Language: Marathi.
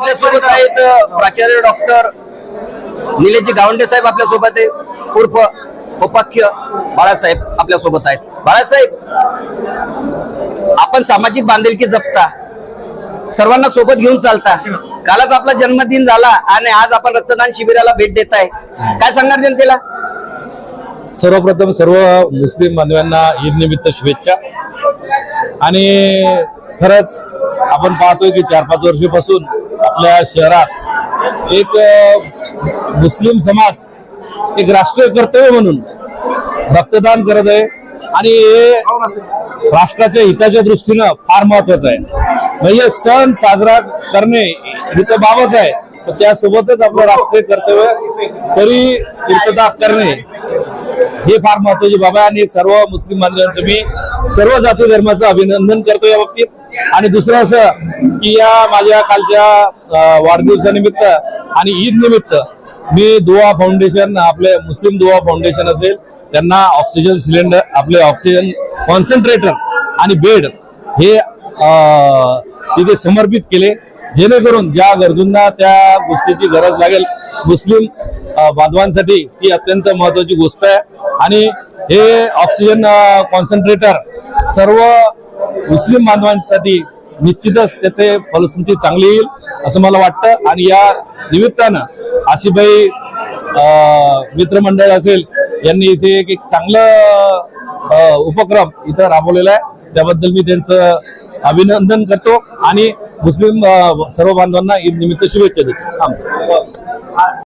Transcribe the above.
आपल्यासोबत आहेत प्राचार्य डॉक्टर निलेशजी गावंडे साहेब आपल्यासोबत आहेत उर्फ उपाख्य बाळासाहेब आपल्यासोबत आहेत. बाळासाहेब आपण सामाजिक बांधिलकी जपता सर्वांना सोबत घेऊन चालता. कालच आपला जन्मदिन झाला आणि आज आपण रक्तदान शिबिराला भेट देताय. काय सांगणार जनतेला? सर्वप्रथम सर्व मुस्लिम बांधवांना ईद निमित्त शुभेच्छा. आणि खरंच आपण पाहतोय की चार पाच वर्षापासून आपल्या शहरात एक मुस्लिम समाज एक राष्ट्रीय कर्तव्य म्हणून रक्तदान करत आहे. आणि हे राष्ट्राच्या हिताच्या दृष्टीनं फार महत्वाचं आहे. म्हणजे सण साजरा करणे ही तर बाबच आहे. तर त्यासोबतच आपलं राष्ट्रीय कर्तव्य तरी पूर्तता करणे हे फार महत्वाची बाब आहे. आणि सर्व मुस्लिम बांधवांचं मी सर्व जाती धर्माचं अभिनंदन करतो या बाबतीत. आणि दुसरं असं की या माझ्या कालच्या वाढदिवसानिमित्त आणि ईद निमित्त मी दुआ फाउंडेशन आपले मुस्लिम दुआ फाउंडेशन असेल त्यांना ऑक्सिजन सिलेंडर आपले ऑक्सिजन कॉन्सन्ट्रेटर आणि बेड हे तिथे समर्पित केले जेणेकरून ज्या गरजूंना त्या गोष्टीची गरज लागेल मुस्लिम बांधवांसाठी ही अत्यंत महत्वाची गोष्ट आहे. आणि हे ऑक्सिजन कॉन्सन्ट्रेटर सर्व मुस्लिम बांधवांसाठी निश्चितच त्याचे फलश्रुती चांगली येईल असं मला वाटतं. आणि या निमित्तानं आशिबाई मित्रमंडळ असेल यांनी इथे एक एक चांगलं उपक्रम इथं राबवलेला आहे. त्याबद्दल मी त्यांचं अभिनंदन करतो. आणि मुस्लिम सर्व बांधवांना ईद निमित्त शुभेच्छा देतो. थांबतो.